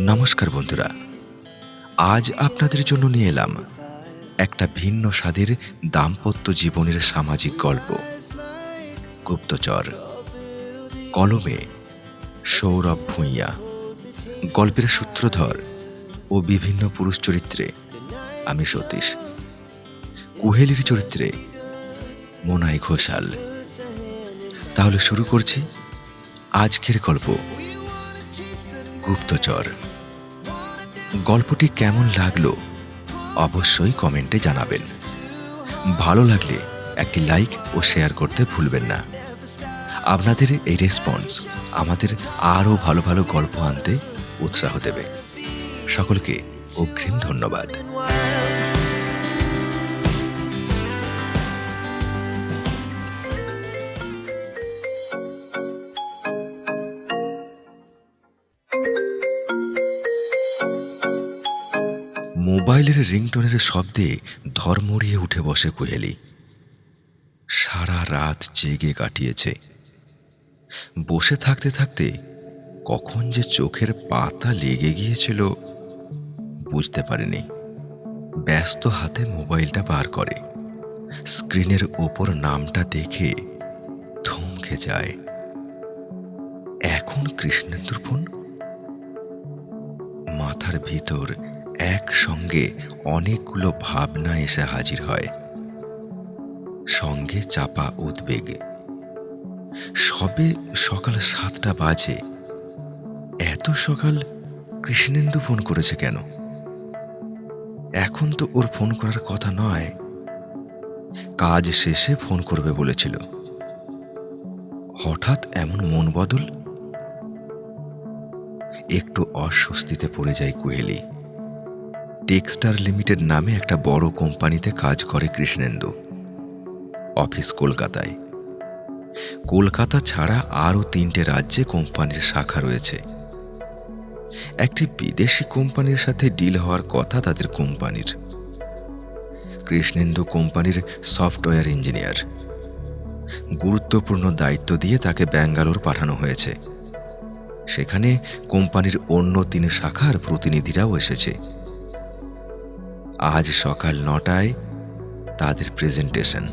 নমস্কার বন্ধুরা, আজ আপনাদের জন্য নিয়ে এলাম একটা ভিন্ন স্বাদের দাম্পত্য জীবনের সামাজিক গল্প। গুপ্তচর, কলমে সৌরভ ভূঁইয়া, গল্পের সূত্রধর ও বিভিন্ন পুরুষ চরিত্রে আমি সতীশ। কুহেলির চরিত্রে মোনাই ঘোষাল। তাহলে শুরু করছি আজকের গল্প। গুপ্তচর। গল্পটি কেমন লাগল অবশ্যই কমেন্টে জানাবেন। ভালো লাগলে একটি লাইক ও শেয়ার করতে ভুলবেন না। আপনাদের এই রেসপন্স আমাদের আরও ভালো ভালো গল্প আনতে উৎসাহ দেবে। সকলকে অগ্রিম ধন্যবাদ। মোবাইলের রিংটোনের শব্দে ধর্মড়িয়ে উঠে বসে কোহেলি। সারা রাত জেগে কাটিয়েছে। বসে থাকতে থাকতে কখন যে চোখের পাতা লেগে গিয়েছিল বুঝতে পারেনি। ব্যস্ত হাতে মোবাইলটা বার করে। স্ক্রিনের ওপর নামটা দেখে থমকে যায়। এখন কৃষ্ণেন্দুর ফোন মাথার ভিতর একসঙ্গে অনেকগুলো ভাবনা এসে হাজির হয়। সঙ্গে চাপা উদ্বেগ। সবে সকাল সাতটা বাজে। এত সকাল কৃষ্ণেন্দু ফোন করেছে কেন? এখন তো ওর ফোন করার কথা নয়। কাজ শেষে ফোন করবে বলেছিল। হঠাৎ এমন মন বদল। একটু অস্বস্তিতে পড়ে যায় কোহেলি টেক্সটার লিমিটেড নামে একটা বড় কোম্পানিতে কাজ করে কৃষ্ণেন্দু। অফিস কলকাতায়। কলকাতা ছাড়া আরও তিনটে রাজ্যে কোম্পানির শাখা রয়েছে। একটি বিদেশি কোম্পানির সাথে ডিল হওয়ার কথা তাদের কোম্পানির। কৃষ্ণেন্দু কোম্পানির সফটওয়্যার ইঞ্জিনিয়ার। গুরুত্বপূর্ণ দায়িত্ব দিয়ে তাকে ব্যাঙ্গালোর পাঠানো হয়েছে। সেখানে কোম্পানির অন্য তিন শাখার প্রতিনিধিরাও এসেছে। আজ সকাল নটায় তাদের প্রেজেন্টেশন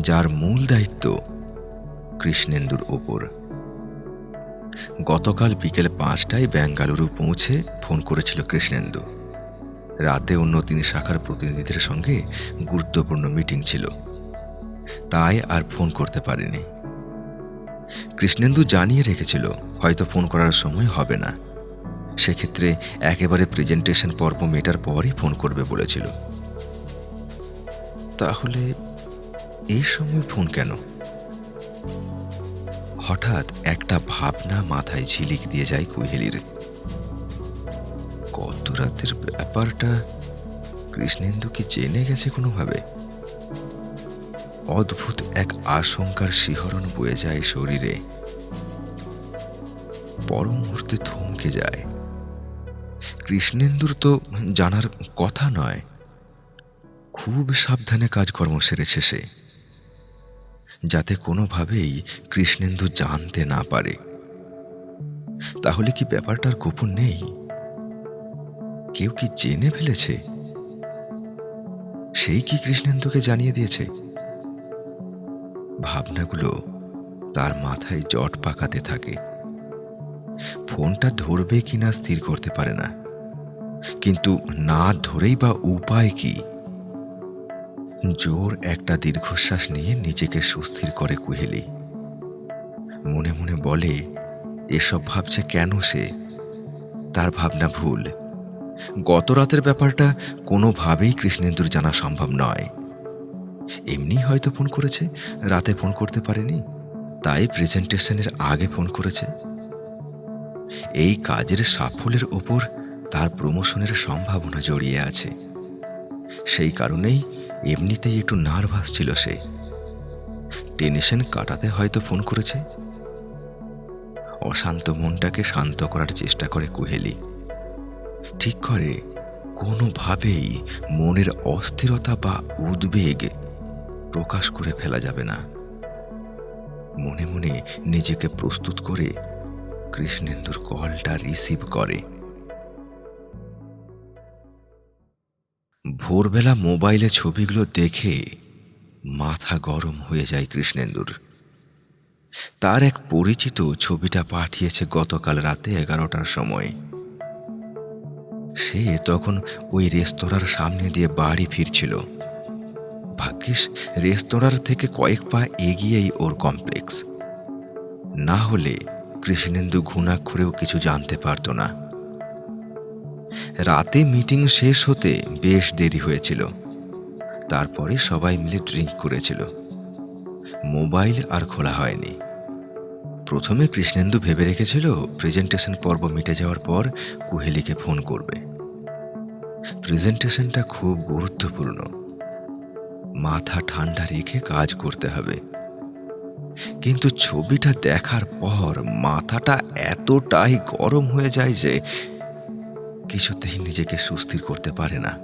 যার মূল দায়িত্ব কৃষ্ণেন্দুর ওপর গতকাল বিকেল পাঁচটায় বেঙ্গালুরু পৌঁছে ফোন করেছিল কৃষ্ণেন্দু। রাতে অন্য তিন শাখার প্রতিনিধিদের সঙ্গে গুরুত্বপূর্ণ মিটিং ছিল। তাই আর ফোন করতে পারেনি। কৃষ্ণেন্দু জানিয়ে রেখেছিল, হয়তো ফোন করার সময় হবে না। সেক্ষেত্রে একেবারে প্রেজেন্টেশন পর্ব মেটার পরই ফোন করবে বলেছিল। তাহলে এই সময় ফোন কেন? হঠাৎ একটা ভাবনা মাথায় ঝিলিক দিয়ে যায় কুহেলির কত রাতের ব্যাপারটা? কৃষ্ণেন্দু কি জেনে গেছে কোনোভাবে? অদ্ভুত এক আশঙ্কার শিহরণ বয়ে যায় শরীরে। পর মুহূর্তে থমকে যায়। কৃষ্ণেন্দুর তো জানার কথা নয়। খুব সাবধানে কাজকর্ম সেরেছে সে যাতে কোনোভাবেই কৃষ্ণেন্দু জানতে না পারে। তাহলে কি ব্যাপারটার গোপন নেই? কেউ কি জেনে ফেলেছে? সেই কি কৃষ্ণেন্দুকে জানিয়ে দিয়েছে? ভাবনাগুলো তার মাথায় জট পাকাতে থাকে। ফোনটা ধরবে কিনা স্থির করতে পারে না। কিন্তু না ধরেই বা উপায় কি? জোর একটা দীর্ঘশ্বাস নিয়ে নিজেকে সুস্থির করে কুহেলি। মনে মনে বলে, এসব ভাবছে কেন সে? তার ভাবনা ভুল। গত রাতের ব্যাপারটা কোনোভাবেই কৃষ্ণেন্দুর জানা সম্ভব নয়। এমনি হয়তো ফোন করেছে, রাতে ফোন করতে পারেনি। তাই প্রেজেন্টেশনের আগে ফোন করেছে। এই কাজের সাফল্যের ওপর তার প্রমোশনের সম্ভাবনা জড়িয়ে আছে। সেই কারণেই এমনিতেই একটু নার্ভাস ছিল সে। টেনশন কাটাতে হয়তো ফোন করেছে। অশান্ত মনটাকে শান্ত করার চেষ্টা করে কুহেলি। ঠিক করে কোনোভাবেই মনের অস্থিরতা বা উদ্বেগ প্রকাশ করে ফেলা যাবে না। মনে মনে নিজেকে প্রস্তুত করে কৃষ্ণেন্দুর কলটা রিসিভ করে। ভোরবেলা মোবাইলে ছবিগুলো দেখে মাথা গরম হয়ে যায় কৃষ্ণেন্দুর। তার এক পরিচিত ছবিটা পাঠিয়েছে গতকাল রাতে এগারোটার সময়। সে তখন ওই রেস্তোরাঁর সামনে দিয়ে বাড়ি ফিরছিল। ভাগ্যিস রেস্তোরাঁর থেকে কয়েক পা এগিয়েই ওর কমপ্লেক্স না হলে কৃষ্ণেন্দু ঘুণাক্ষরেও কিছু জানতে পারত না। রাতে মিটিং শেষ হতে বেশ দেরি হয়েছিল। তারপরে সবাই মিলে ড্রিঙ্ক করেছিল। মোবাইল আর খোলা হয়নি। প্রথমে কৃষ্ণেন্দু ভেবে রেখেছিল, প্রেজেন্টেশন পর্ব মিটে যাওয়ার পর কুহেলিকে ফোন করবে। প্রেজেন্টেশনটা খুব গুরুত্বপূর্ণ। মাথা ঠান্ডা রেখে কাজ করতে হবে। কিন্তু ছবিটা দেখার পর মাথাটা এতটাই গরম হয়ে যায় যে কিছুতেই নিজেকে সুস্থির করতে পারে না।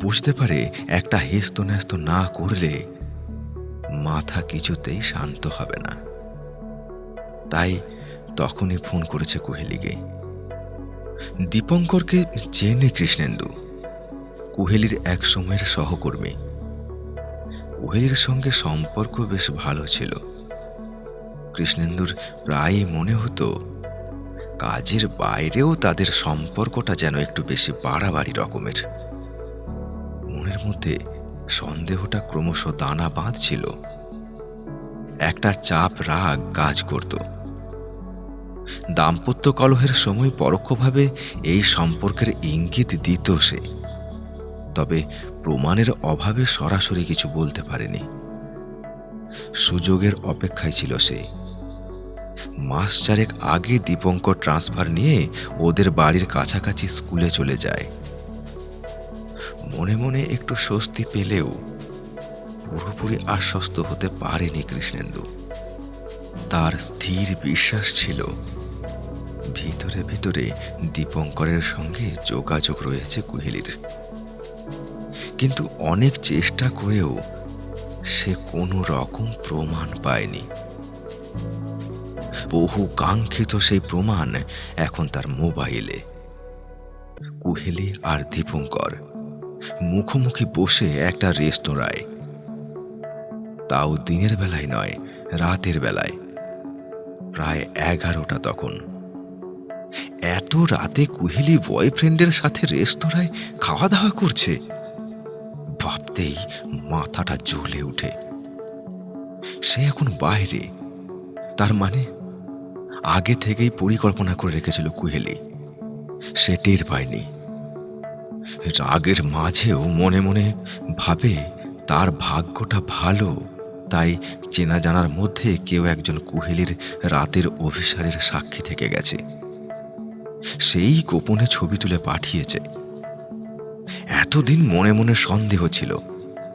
বুঝতে পারে একটা হেস্ত ন্যস্ত না করলে মাথা কিছুতেই শান্ত হবে না। তাই তখনই ফোন করেছে কোহেলিকে। দীপঙ্করকে চেনে কৃষ্ণেন্দু। কুহেলির এক সময়ের সহকর্মী। কুহেলির সঙ্গে সম্পর্ক বেশ ভালো ছিল। কৃষ্ণেন্দুর প্রায়ই মনে হতো, কাজের বাইরেও তাদের সম্পর্কটা যেন একটু বেশি বাড়াবাড়ি রকমের। মনের মধ্যে সন্দেহটা ক্রমশ দানা বাঁধছিল। একটা চাপ রাগ কাজ করত। দাম্পত্য কলহের সময় পরোক্ষভাবে এই সম্পর্কের ইঙ্গিত দিত সে। তবে প্রমাণের অভাবে সরাসরি কিছু বলতে পারেনি। সুযোগের অপেক্ষায় ছিল সে। মাস চারেক আগে দীপঙ্কর ট্রান্সফার নিয়ে ওদের বাড়ির কাছাকাছি স্কুলে চলে যায়। মনে মনে একটু স্বস্তি পেলেও পুরোপুরি আশ্বস্ত হতে পারেনি কৃষ্ণেন্দু। তার স্থির বিশ্বাস ছিল, ভিতরে ভিতরে দীপঙ্করের সঙ্গে যোগাযোগ রয়েছে কুহেলির। কিন্তু অনেক চেষ্টা করেও সে কোনো রকম প্রমাণ পায়নি। বহু কাঙ্ক্ষিত সেই প্রমাণ এখন তার মোবাইলে। কুহেলি আর দীপঙ্কর মুখোমুখি বসে একটা রেস্তোরাঁয়। তাও দিনের বেলায় নয়, রাতের বেলায়। প্রায় এগারোটা তখন। এত রাতে কুহেলি বয়ফ্রেন্ডের সাথে রেস্তোরাঁয় খাওয়া দাওয়া করছে? ভাবতেই মাথাটা জ্বলে ওঠে। সে এখন বাইরে। তার মানে আগে থেকেই পরিকল্পনা করে রেখেছিল কুহেলি। সে টের পায়নি। রাগের মাঝেও মনে মনে ভাবে তার ভাগ্যটা ভালো, তাই চেনা জানার মধ্যে কেউ একজন কুহেলির রাতের অভিসারের সাক্ষী থেকে গেছে। সেই গোপনে ছবি তুলে পাঠিয়েছে। এতদিন মনে মনে সন্দেহ ছিল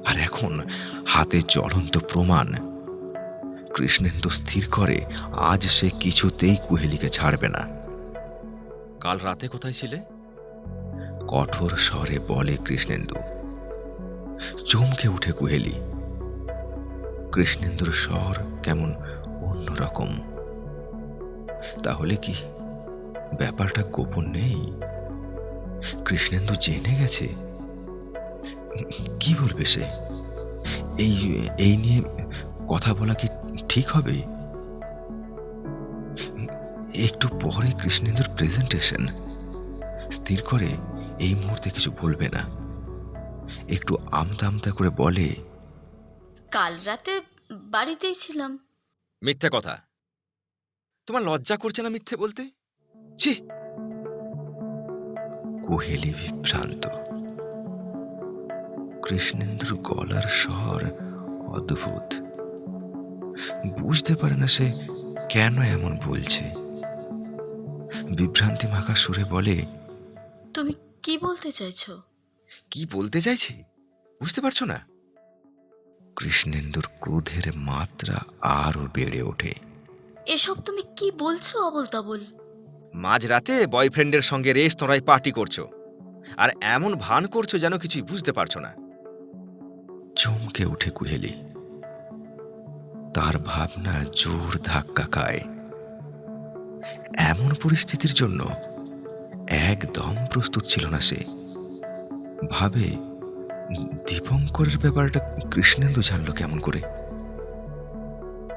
আর এখন হাতে জ্বলন্ত প্রমাণ। কৃষ্ণেন্দু স্থির করে আজ সে কিছুতেই কুহেলিকে ছাড়বে না। কাল রাতে কোথায় ছিলে? কঠোর স্বরে বলে কৃষ্ণেন্দু। চমকে উঠে কুহেলি। কৃষ্ণেন্দুর স্বর কেমন অন্যরকম। তাহলে কি ব্যাপারটা গোপন নেই? কৃষ্ণেন্দু জেনে গেছে। কি বলবে সে? এই এই নিয়ে কথা বলা কি ঠিক হবে? একটু পরে কৃষ্ণেন্দুর প্রেজেন্টেশন স্থির করে এই মুহূর্তে কিছু বলবে না। একটু আমতা আমতা করে বলে কাল রাতে বাড়িতেই ছিলাম। মিথ্যে কথা। তোমার লজ্জা করছে না মিথ্যে বলতে? ছি! কোহেলি বিভ্রান্ত। কৃষ্ণেন্দুর গলার স্বর অদ্ভুত। বুঝতে পারে না সে কেন এমন বলছে। বিভ্রান্তি মাখা সুরে বলে তুমি কি বলতে চাইছো? কি বলতে চাইছি? বুঝতে পারছ না? কৃষ্ণেন্দুর ক্রোধের মাত্রা আরও বেড়ে ওঠে। এসব তুমি কি বলছো অবল তাবল মাঝরাতে বয়ফ্রেন্ডের সঙ্গে রেস্তোরাঁয় পার্টি করছ। আর এমন ভান করছ যেন কিছুই বুঝতে পারছ না। চমকে উঠে কুহেলি। তার ভাবনা জোর ধাক্কা খায়। এমন পরিস্থিতির জন্য একদম প্রস্তুত ছিল না সে। ভাবে, দীপঙ্করের ব্যাপারটা কৃষ্ণেন্দু জানলো কেমন করে।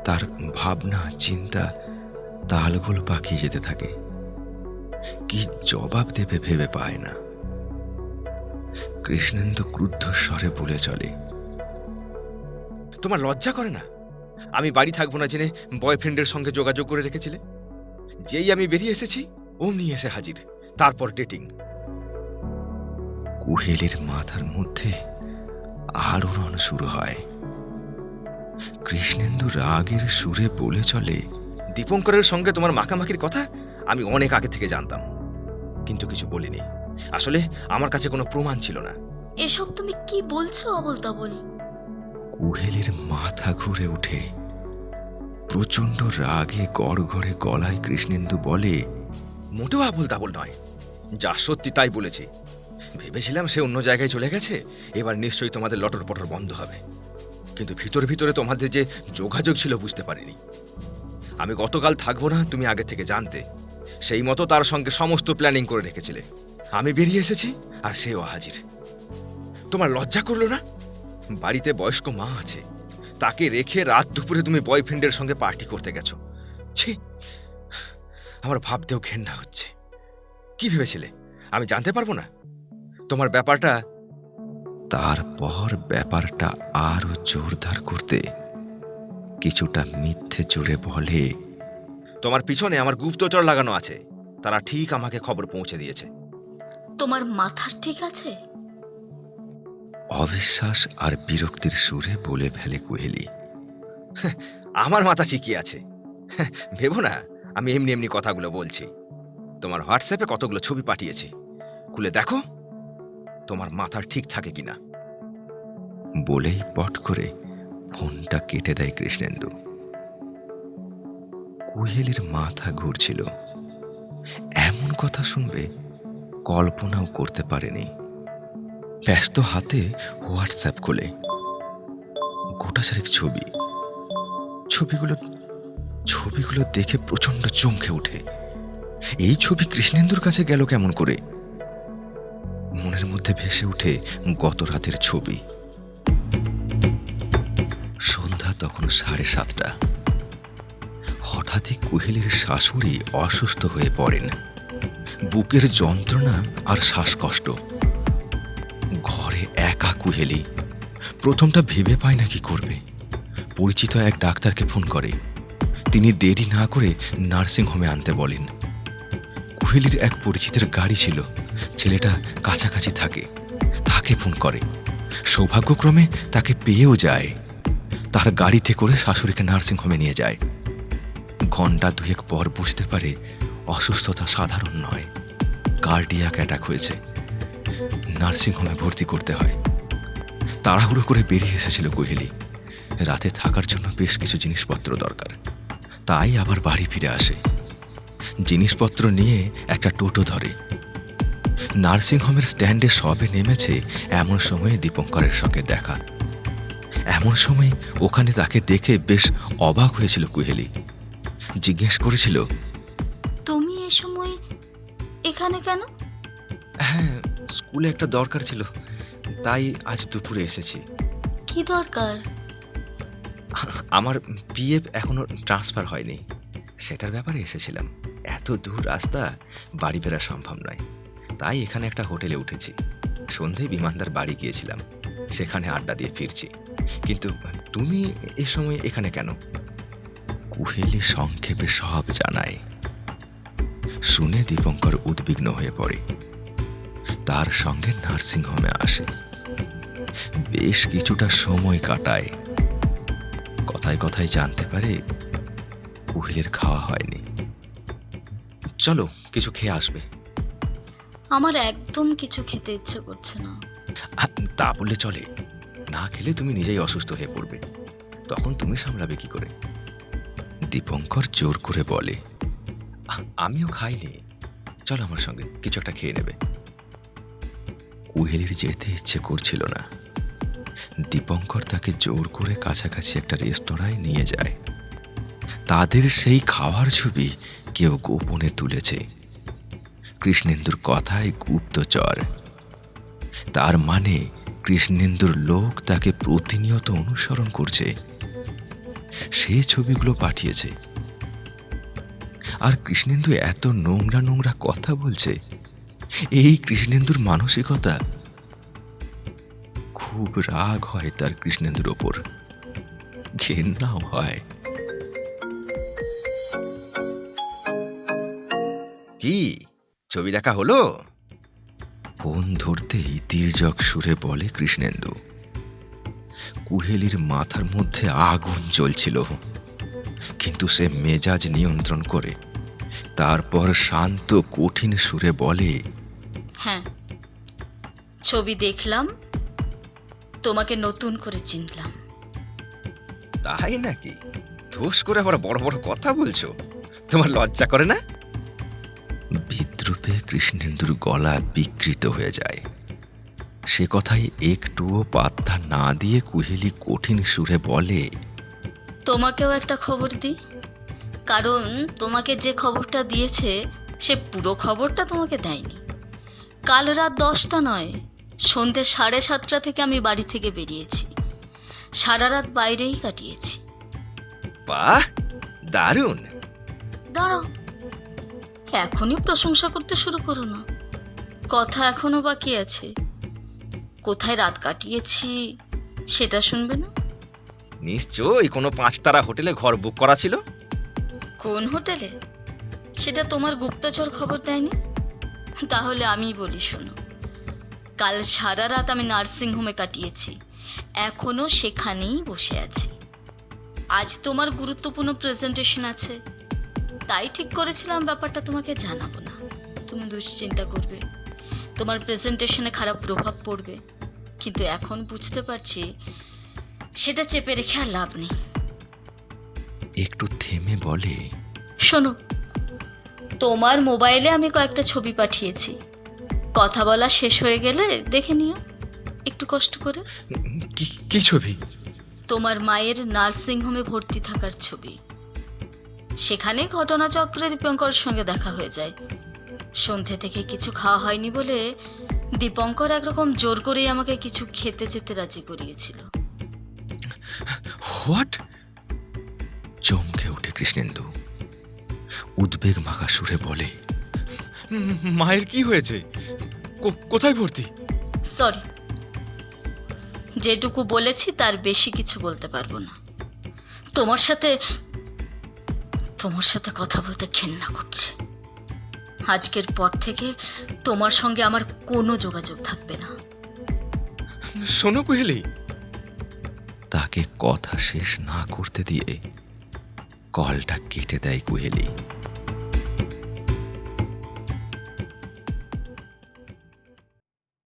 তার ভাবনা, চিন্তা, তালগোল পাকিয়ে যেতে থাকে। কি জবাব দেবে ভেবে পায় না। কৃষ্ণেন্দু ক্রুদ্ধ স্বরে বলে চলে। তোমার লজ্জা করে না? আমি বাড়ি থাকব না জেনে বয়ফ্রেন্ডের সঙ্গে যোগাযোগ করে রেখেছিলে? যেই আমি বেরিয়ে এসেছি অমনি এসে হাজির। তারপর ডেটিং কুহেলির মাথার মধ্যে আলোড়ন শুরু হয়। কৃষ্ণেন্দু রাগের সুরে বলে চলে দীপঙ্করের সঙ্গে তোমার মাখামাখির কথা আমি অনেক আগে থেকে জানতাম কিন্তু কিছু বলিনি। আসলে আমার কাছে কোনো প্রমাণ ছিল না। এসব তুমি কি বলছো অবল তাবল কুহেলির মাথা ঘুরে ওঠে। প্রচণ্ড রাগে গড় গড়গড়ে গলায় কৃষ্ণেন্দু বলে, মোটেও আবল তাবল নয়। যা সত্যি তাই বলেছি। ভেবেছিলাম সে অন্য জায়গায় চলে গেছে। এবার নিশ্চয়ই তোমাদের লটর পটর বন্ধ হবে। কিন্তু ভিতরে ভিতরে তোমাদের যে যোগাযোগ ছিল বুঝতে পারিনি। আমি গতকাল থাকব না, তুমি আগে থেকে জানতে। সেই মতো তার সঙ্গে সমস্ত প্ল্যানিং করে রেখেছিলে। আমি বেরিয়ে এসেছি আর সেও হাজির। তোমার লজ্জা করল না? বাড়িতে বয়স্ক মা আছে। তাকে রেখে রাত দুপুরে তুমি বয়ফ্রেন্ডের সঙ্গে পার্টি করতে গেছো। ছি আমার ভাবতেও ঘেন্না হচ্ছে। কি ভেবেছিলে? আমি জানতে পারব না। তোমার ব্যাপারটা তারপর ব্যাপারটা আরও জোরদার করতে কিছুটা মিথ্যে জোরে বলে তোমার পিছনে আমার গুপ্তচর লাগানো আছে। তারা ঠিক আমাকে খবর পৌঁছে দিয়েছে। তোমার মাথার ঠিক আছে? অবিশ্বাস আর বিরক্তির সুরে বলে ফেলে কুহেলি। আমার মাথা ঠিকই আছে। ভেবো না আমি এমনি এমনি কথাগুলো বলছি। তোমার হোয়াটসঅ্যাপে কতগুলো ছবি পাঠিয়েছি। খুলে দেখো তোমার মাথার ঠিক থাকে কিনা। বলেই পট করে ফোনটা কেটে দেয় কৃষ্ণেন্দু। কুহেলির মাথা ঘুরছিল। এমন কথা শুনবে কল্পনাও করতে পারেনি। ব্যস্ত হাতে হোয়াটসঅ্যাপ খোলে। গোটা চারেক ছবি। ছবিগুলো ছবিগুলো দেখে প্রচণ্ড চমকে ওঠে। এই ছবি কৃষ্ণেন্দুর কাছে গেল কেমন করে? মনের মধ্যে ভেসে ওঠে গত রাতের ছবি। সন্ধ্যা তখন সাড়ে সাতটা। হঠাৎই কুহেলির শাশুড়ি অসুস্থ হয়ে পড়েন। বুকের যন্ত্রণা আর শ্বাসকষ্ট। কুহেলি প্রথমটা ভেবে পায় না কি করবে। পরিচিত এক ডাক্তারকে ফোন করে। তিনি দেরি না করে নার্সিংহোমে আনতে বলেন। কুহেলির এক পরিচিতের গাড়ি ছিল। ছেলেটা কাছাকাছি থাকে। তাকে ফোন করে। সৌভাগ্যক্রমে তাকে পেয়েও যায়। তার গাড়িতে করে শাশুড়িকে নার্সিংহোমে নিয়ে যায়। ঘণ্টা দুয়েক পর বুঝতে পারে অসুস্থতা সাধারণ নয়। কার্ডিয়াক অ্যাটাক হয়েছে। নার্সিংহোমে ভর্তি করতে হয়। তাড়াহুড়ো করে বেরিয়ে এসেছিল কোহেলি। রাতে থাকার জন্য বেশ কিছু জিনিসপত্র দরকার। তাই আবার বাড়ি ফিরে আসে। জিনিসপত্র নিয়ে একটা টোটো ধরে। নার্সিংহোমের স্ট্যান্ডে সবে নেমেছে এমন সময়ে দীপঙ্করের সঙ্গে দেখা। এমন সময় ওখানে তাকে দেখে বেশ অবাক হয়েছিল কুহেলি। জিজ্ঞেস করেছিল তুমি এ সময় এখানে কেন? হ্যাঁ স্কুলে একটা দরকার ছিল। তাই আজ দুপুরে এসেছি। কি দরকার? আমার পিএফ এখনও ট্রান্সফার হয়নি। সেটার ব্যাপারে এসেছিলাম। এত দূর রাস্তা বাড়ি ফেরা সম্ভব নয়। তাই এখানে একটা হোটেলে উঠেছি। সন্ধেয় বিমানদার বাড়ি গিয়েছিলাম। সেখানে আড্ডা দিয়ে ফিরছি। কিন্তু তুমি এ সময় এখানে কেন? কুহেলি সংক্ষেপে সব জানায়। শুনে দীপঙ্কর উদ্বিগ্ন হয়ে পড়ে। সঙ্গে নার্সিংহোমে আসে। বেশ কিছুটা সময় কাটায়। কথায় কথায় জানতে পারে কুহিলের খাওয়া হয়নি। চলো কিছু খেয়ে আসবে। আমার একদম কিছু খেতে ইচ্ছে করছে না। তা বললে চলে। না খেলে তুমি নিজেই অসুস্থ হয়ে পড়বে। তখন তুমি সামলাবে কি করে? দীপঙ্কর জোর করে বলে আমিও খাইনি। চলো আমার সঙ্গে কিছু একটা খেয়ে নেবে। কুহেলির যেতে ইচ্ছে করছিল না। দীপঙ্কর তাকে জোর করে কাছাকাছি একটা রেস্তোরাঁয় নিয়ে যায়। তাদের সেই খাওয়ার ছবি কেউ গোপনে তুলেছে। কৃষ্ণেন্দুর কথায় গুপ্তচর তার মানে কৃষ্ণেন্দুর লোক তাকে প্রতিনিয়ত অনুসরণ করছে। সে ছবিগুলো পাঠিয়েছে। আর কৃষ্ণেন্দু এত নোংরা নোংরা কথা বলছে এই কৃষ্ণেন্দুর মানসিকতা। খুব রাগ হয় তার কৃষ্ণেন্দুর ওপর। ঘেন্নাও হয়। কি? ছবি দেখা হলো? ফোন ধরতেই তীর্যক সুরে বলে কৃষ্ণেন্দু। কুহেলির মাথার মধ্যে আগুন জ্বলছিল। কিন্তু সে মেজাজ নিয়ন্ত্রণ করে। তারপর শান্ত কঠিন সুরে বলে হ্যাঁ। ছবি দেখলাম তোমাকে নতুন করে চিনলাম। তাই নাকি? ধোস করে আবার বড় বড় কথা বলছো। তোমার লজ্জা করে না? বিদ্রুপে কৃষ্ণেন্দুর গলা বিকৃত হয়ে যায়। সে কথাই একটুও পাত্তা না দিয়ে কুহেলি কঠিন সুরে বলে তোমাকেও একটা খবর দিই। কারণ তোমাকে যে খবরটা দিয়েছে সে পুরো খবরটা তোমাকে দেয়নি। কাল রাত দশটা নয় সন্ধ্যে সাড়ে সাতটা থেকে আমি বাড়ি থেকে বেরিয়েছি। সারা রাত বাইরেই কাটিয়েছি। বাহ দারুণ। দাঁড়াও এখনই প্রশংসা করতে শুরু করো না। কথা এখনও বাকি আছে। কোথায় রাত কাটিয়েছি সেটা শুনবে না? নিশ্চয়ই কোনো পাঁচতারা হোটেলে ঘর বুক করা ছিল? কোন হোটেলে? সেটা তোমার গুপ্তচর খবর দেয়নি? তাহলে আমি বলি শোনো। কাল সারা রাত আমি নার্সিংহোমে কাটিয়েছি। এখনও সেখানেই বসে আছি। আজ তোমার গুরুত্বপূর্ণ প্রেজেন্টেশন আছে। তাই ঠিক করেছিলাম ব্যাপারটা তোমাকে জানাব না। তুমি দুশ্চিন্তা করবে। তোমার প্রেজেন্টেশনে খারাপ প্রভাব পড়বে। কিন্তু এখন বুঝতে পারছি সেটা চেপে রেখে আর লাভ নেই। একটু থেমে বলে। শোনো তোমার মোবাইলে আমি কয়েকটা ছবি পাঠিয়েছি। কথা বলা শেষ হয়ে গেলে দেখে নিও একটু কষ্ট করে। কি ছবি? তোমার মায়ের নার্সিং হোমে ভর্তি থাকার ছবি। সেখানে ঘটনাচক্রে দীপঙ্করের সঙ্গে দেখা হয়ে যায়। সন্ধে থেকে কিছু খাওয়া হয়নি বলে দীপঙ্কর একরকম জোর করেই আমাকে কিছু খেতে যেতে রাজি করিয়েছিল। হোয়াট চমকে ওঠে কৃষ্ণেন্দু। উদ্বেগ মাখা সুরে বলে মায়ের কি হয়েছে? কোথায় ভর্তি? সরি। যেটুকু বলেছি তার বেশি কিছু বলতে পারব না। তোমার সাথে তোমার সাথে কথা বলতে ঘেন্না করছে। আজকের পর থেকে তোমার সঙ্গে আমার কোনো যোগাযোগ থাকবে না। শোনো কুহেলি। তাকে কথা শেষ না করতে দিয়ে কলটা কেটে দেয় কুহেলি।